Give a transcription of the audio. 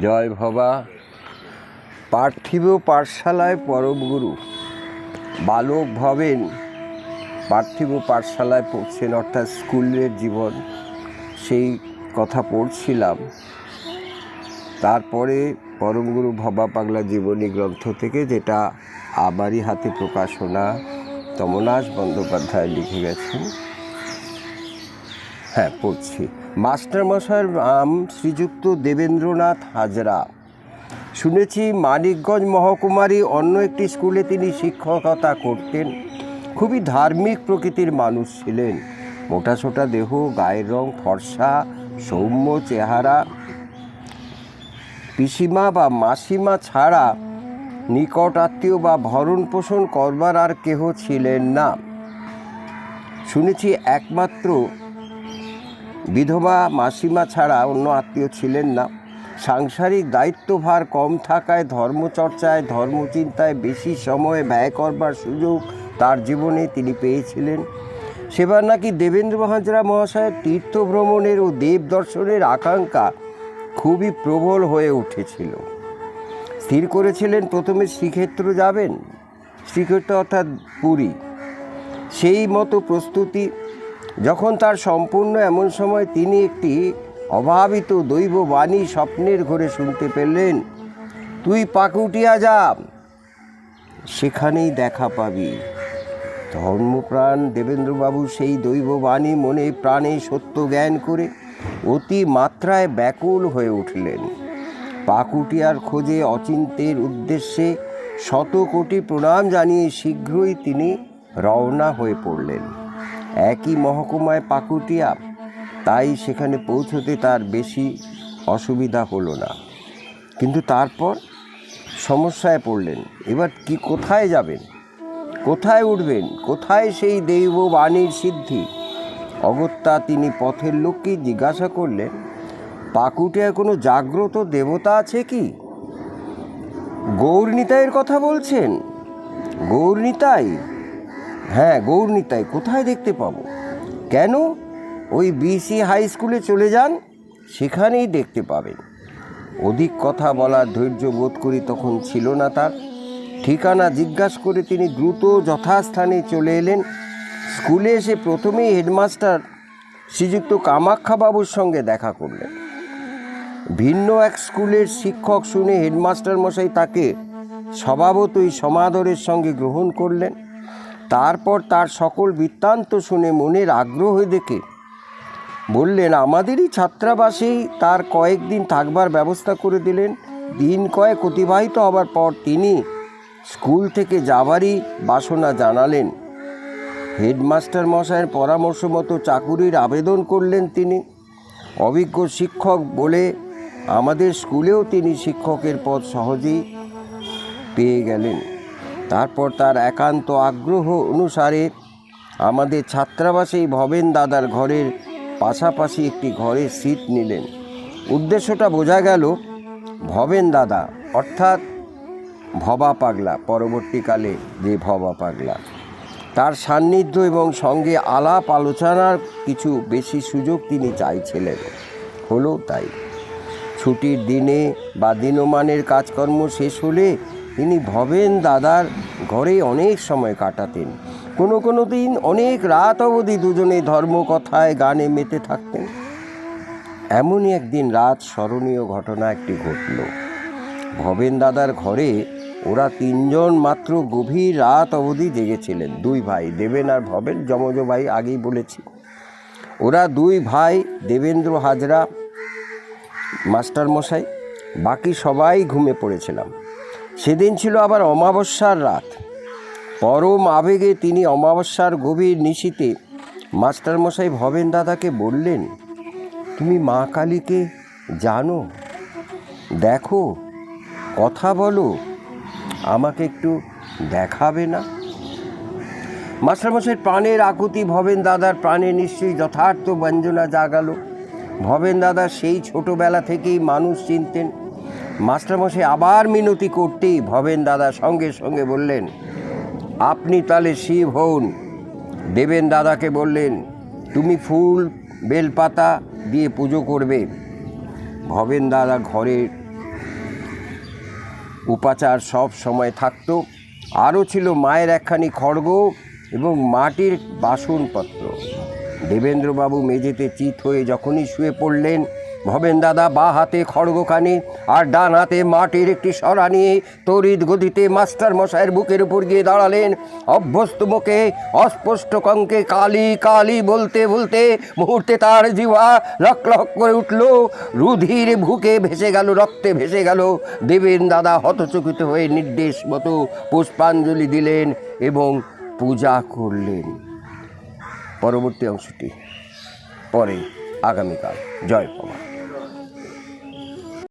জয় ভবা। পার্থিব পাঠশালায় পরম গুরু। বালক ভবেন। পার্থিব পাঠশালায় পড়ছেন, অর্থাৎ স্কুলের জীবন। সেই কথা পড়ছিলাম। তারপরে পরমগুরু ভবা পাগলা জীবনী গ্রন্থ থেকে, যেটা আমারই হাতে প্রকাশনা, তমনাশ বন্দ্যোপাধ্যায় লিখে গেছেন। হ্যাঁ পড়ছি। মাস্টারমশাইয়ের নাম শ্রীযুক্ত দেবেন্দ্রনাথ হাজরা। শুনেছি মানিকগঞ্জ মহকুমারী অন্য একটি স্কুলে তিনি শিক্ষকতা করতেন। খুবই ধার্মিক প্রকৃতির মানুষ ছিলেন। মোটাসোটা দেহ, গায়ের রং ফর্সা, সৌম্য চেহারা। পিসিমা বা মাসিমা ছাড়া নিকট আত্মীয় বা ভরণ পোষণ করবার আর কেহ ছিলেন না। শুনেছি একমাত্র বিধবা মাসিমা ছাড়া অন্য আত্মীয় ছিলেন না। সাংসারিক দায়িত্বভার কম থাকায়, ধর্মচর্চায়, ধর্মচিন্তায় বেশি সময় ব্যয় করবার সুযোগ তার জীবনে তিনি পেয়েছিলেন। সেবার নাকি দেবেন্দ্র হাজরা মহাশয়ের তীর্থ ভ্রমণের ও দেব দর্শনের আকাঙ্ক্ষা খুবই প্রবল হয়ে উঠেছিল। স্থির করেছিলেন প্রথমে শ্রীক্ষেত্র যাবেন, শ্রীক্ষেত্র অর্থাৎ পুরী। সেই মতো প্রস্তুতি যখন তার সম্পূর্ণ এমন সময় তিনি একটি অভাবিত দৈব বাণী স্বপ্নের ঘরে শুনতে পেলেন, তুই পাকুটিয়া যা, সেখানেই দেখা পাবি। ধর্মপ্রাণ দেবেন্দ্রবাবু সেই দৈব বাণী মনে প্রাণে সত্য জ্ঞান করে অতি মাত্রায় ব্যাকুল হয়ে উঠলেন। পাকুটিয়ার খোঁজে অচিন্তের উদ্দেশ্যে শত কোটি প্রণাম জানিয়ে শীঘ্রই তিনি রওনা হয়ে পড়লেন। একই মহকুমায় পাকুটিয়া। তাই সেখানে পৌঁছতে তার বেশি অসুবিধা হলো না। কিন্তু তারপর সমস্যায় পড়লেন। এবার কি কোথায় যাবেন? কোথায় উঠবেন? কোথায় সেই দৈব বাণীর সিদ্ধি? অগত্যা তিনি পথের লোককে জিজ্ঞাসা করলেন, পাকুটিয়ায় কোনো জাগ্রত দেবতা আছে কি? গৌরনিতাইয়ের কথা বলছেন। গৌরনিতাই হ্যাঁ গৌরনিতাই কোথায় দেখতে পাবো? কেন? ওই বিসি হাই স্কুলে চলে যান, সেখানেই দেখতে পাবেন। অধিক কথা বলার ধৈর্য বোধ করি তখন ছিল না তার। ঠিকানা জিজ্ঞাসা করে তিনি দ্রুত যথাস্থানে চলে এলেন। স্কুলে এসে প্রথমেই হেডমাস্টার শ্রীযুক্ত কামাখ্যাবাবুর সঙ্গে দেখা করলেন। ভিন্ন এক স্কুলের শিক্ষক শুনে হেডমাস্টার মশাই তাকে স্বভাবতই সমাদরের সঙ্গে গ্রহণ করলেন। তারপর তার সকল বৃত্তান্ত শুনে মনের আগ্রহ দেখে। বললেন, আমাদেরই ছাত্রাবাসেই তার কয়েকদিন থাকবার ব্যবস্থা করে দিলেন। দিন কয়েক অতিবাহিত হবার পর তিনি স্কুল থেকে যাবারই বাসনা জানালেন। হেডমাস্টার মশাইয়ের পরামর্শ মতো চাকুরির আবেদন করলেন তিনি। অভিজ্ঞ শিক্ষক বলে আমাদের স্কুলেও তিনি শিক্ষকের পদ সহজেই পেয়ে গেলেন। তারপর তার একান্ত আগ্রহ অনুসারে আমাদের ছাত্রাবাসেই ভবেন দাদার ঘরের পাশাপাশি একটি ঘরের সিট নিলেন। উদ্দেশ্যটা বোঝা গেল, ভবেন দাদা, অর্থাৎ ভবা পাগলা, পরবর্তীকালে যে ভবা পাগলা। তার সান্নিধ্য এবং সঙ্গে আলাপ আলোচনার কিছু বেশি সুযোগ তিনি চাইছিলেন। হলো তাই। ছুটির দিনে বা দিনমানের কাজকর্ম শেষ হলে তিনি ভবেন দাদার ঘরে অনেক সময় কাটাতেন। কোনো কোনো দিন অনেক রাত অবধি দুজনে ধর্মকথায় গানে মেতে থাকতেন। এমনই একদিন রাত স্মরণীয় ঘটনা একটি ঘটল। ভবেন দাদার ঘরে ওরা তিনজন মাত্র গভীর রাত অবধি জেগেছিলেন। দুই ভাই, দেবেন আর ভবেন, যমজ ভাই আগেই বলেছি। ওরা দুই ভাই, দেবেন্দ্র হাজরা, মাস্টারমশাই, বাকি সবাই ঘুমে পড়েছিলাম। সেদিন ছিল আবার অমাবস্যার রাত। পরম আবেগে তিনি অমাবস্যার গভীর নিশীতে মাস্টারমশাই ভবেন দাদাকে বললেন, তুমি মা কালীকে জানো? দেখো, কথা বলো। আমাকে একটু দেখাবে না? মাস্টারমশাইয়ের প্রাণের আকুতি, ভবেন দাদার প্রাণে নিশ্চয়ই যথার্থ ব্যঞ্জনা জাগালো। ভবেন দাদা সেই ছোটবেলা থেকেই মানুষ চিনতেন। মাস্টারমশাই আবার মিনতি করতেই ভবেন দাদা সঙ্গে সঙ্গে বললেন, আপনি তাহলে শিব হন। দেবেন দাদাকে বললেন, তুমি ফুল, বেলপাতা দিয়ে পুজো করবে। ভবেন দাদা ঘরের উপাচার সব সময় থাকতো। আরও ছিল মায়ের একখানি খড়গ এবং মাটির বাসনপত্র। দেবেন্দ্রবাবু মেঝেতে চিত হয়ে যখনই শুয়ে পড়লেন ভবেন দাদা, বা হাতে খড়গখানি আর ডান হাতে মাটির একটি সরা নিয়ে তড়িৎ গতিতে মাস্টার মশাইয়ের বুকের উপর গিয়ে দাঁড়ালেন। অভ্যস্ত মুখে অস্পষ্ট কঙ্কে কালি কালি বলতে বলতে মুহূর্তে তার জিহ্বা লক লক করে উঠল। রুধির ভুকে ভেসে গেল, রক্তে ভেসে গেল। দেবেন দাদা হতচকিত হয়ে নির্দেশ মতো পুষ্পাঞ্জলি দিলেন এবং পূজা করলেন। পরবর্তী অংশটি পরে আগামীকাল। জয় বাবা